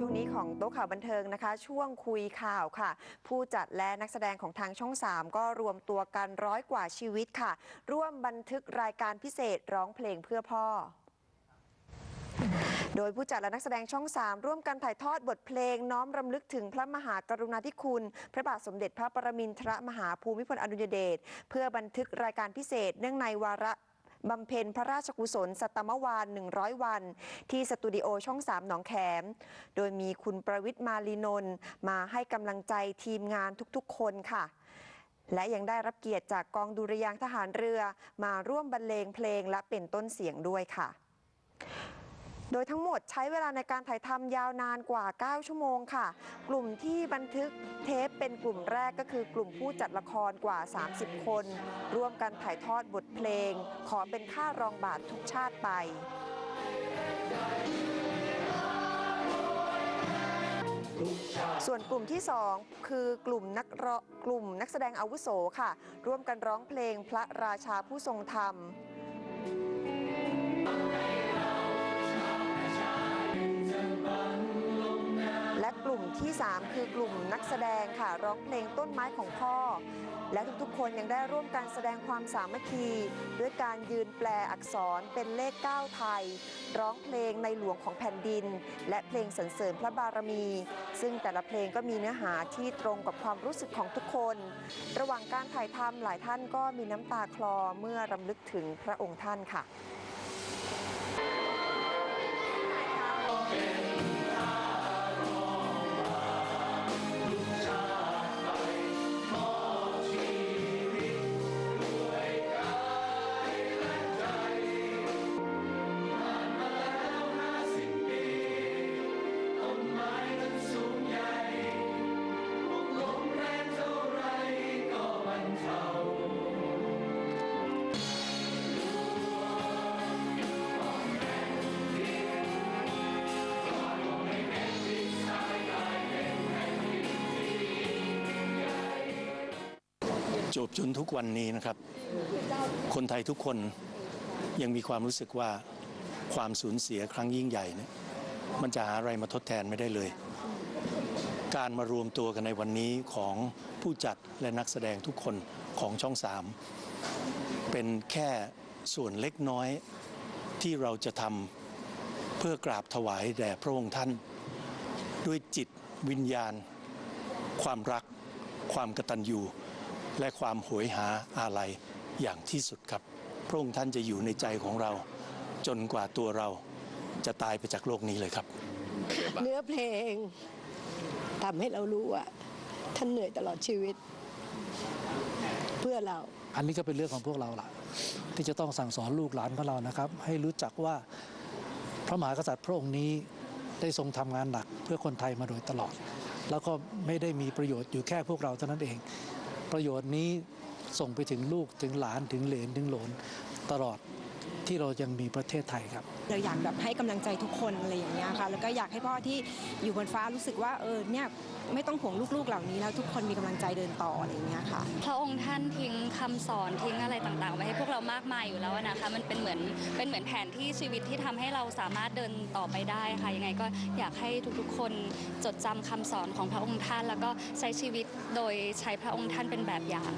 ช่วงนี้ของโต๊ะข่าวบันเทิงนะคะ ช่วงคุยข่าวค่ะ ผู้จัดและนักแสดงของทางช่อง 3 ก็รวมตัวกันร้อยกว่าชีวิตค่ะ ร่วมบันทึกรายการพิเศษร้องเพลงเพื่อพ่อโดยผู้จัดและนักแสดงช่อง 3 ร่วมกันถ่ายทอดบทเพลงน้อมรำลึกถึงพระมหากรุณาธิคุณ พระบาทสมเด็จพระปรมินทรมหาภูมิพลอดุลยเดชเพื่อบันทึกรายการพิเศษเนื่องในวาระ บำเพ็ญพระราชกุศลสัตมวาน 100 วัน ที่สตูดิโอช่อง 3 หนองแขม โดยมีคุณประวิทย์มาลีนนท์มาให้กำลังใจทีมงานทุกๆ คนค่ะ และยังได้รับเกียรติจากกองดุริยางทหารเรือ มาร่วมบรรเลงเพลงและเป็นต้นเสียงด้วยค่ะ โดยทั้งหมดใช้เวลาในการถ่ายทำยาวนานกว่า 9 ชั่วโมงค่ะ กลุ่มที่บันทึกเทปเป็นกลุ่มแรกก็คือกลุ่มผู้จัดละครกว่า 30 คน ร่วมกันถ่ายทอดบทเพลง ขอเป็นค่ารองบาททุกชาติไปส่วนกลุ่มที่ 2 คือกลุ่มนักร้องกลุ่มนักแสดงอาวุโสค่ะ ร่วมกันร้องเพลงพระราชาผู้ทรงธรรม และกลุ่มที่ 3 คือกลุ่มนักแสดงค่ะร้องเพลงต้นไม้ของพ่อ และทุกๆคนยังได้ร่วมกันแสดงความสามัคคี ด้วยการยืนแปลอักษรเป็นเลข 9 ไทย ร้องเพลงในหลวงของแผ่นดิน และเพลงสรรเสริญพระบารมี ซึ่งแต่ละเพลงก็มีเนื้อหาที่ตรงกับความรู้สึกของทุกคน ระหว่างการถ่ายทำหลายท่านก็มีน้ำตาคลอเมื่อรำลึกถึงพระองค์ท่านค่ะ Amen. จบจนทุกวันนี้นะครับ คนไทยทุกคนยังมีความรู้สึกว่าความสูญเสียครั้งยิ่งใหญ่เนี่ยมันจะหาอะไรมาทดแทนไม่ได้เลย การมารวมตัวกันในวันนี้ของผู้จัดและนักแสดงทุกคนของช่องสามเป็นแค่ส่วนเล็กน้อยที่เราจะทำเพื่อกราบถวายแด่พระองค์ท่าน ด้วยจิตวิญญาณ ความรัก ความกตัญญู และความโหยหาอาลัยอย่างที่สุดครับ พระองค์ท่านจะอยู่ในใจของเรา จนกว่าตัวเราจะตายไปจากโลกนี้เลยครับ เนื้อเพลงทำให้เรารู้ว่าท่านเหนื่อยตลอดชีวิต เพื่อเรา อันนี้ก็เป็นเรื่องของพวกเราล่ะ ที่จะต้องสั่งสอนลูกหลานของเรานะครับ ให้รู้จักว่าพระมหากษัตริย์พระองค์นี้ได้ทรงทำงานหนักเพื่อคนไทยมาโดยตลอด แล้วก็ไม่ได้มีประโยชน์อยู่แค่พวกเราเท่านั้นเอง ประโยชน์นี้ส่งไปถึงลูกถึงหลานถึงเหลนถึงหลนตลอด ที่เรายังมีประเทศไทยครับ เราอยากแบบให้กำลังใจทุกคนอะไรอย่างเงี้ยค่ะแล้วก็อยากให้พ่อที่อยู่บนฟ้ารู้สึกว่าเออเนี่ยไม่ต้องห่วงลูกๆเหล่านี้แล้วทุกคนมีกำลังใจเดินต่ออะไรอย่างเงี้ยค่ะพระองค์ท่านทิ้งคำสอนทิ้งอะไรต่างๆไว้ให้พวกเรามากมายอยู่แล้วนะคะมันเป็นเหมือนเป็นเหมือนแผนที่ชีวิตที่ทำให้เราสามารถเดินต่อไปได้ค่ะยังไงก็อยากให้ทุกๆ คนจดจำคำสอนของพระองค์ท่าน แล้วก็ใช้ชีวิตโดยใช้พระองค์ท่านเป็นแบบอย่าง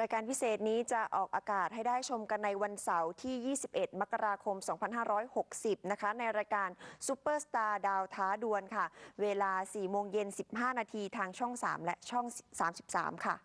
รายการพิเศษนี้จะออกอากาศให้ได้ชมกันในวันเสาร์ที่ 21 มกราคม 2560 นะคะ ในรายการซูเปอร์สตาร์ดาวท้าดวลค่ะ เวลา 4 โมงเย็น 15 นาทีทางช่อง 3 และช่อง 33 ค่ะ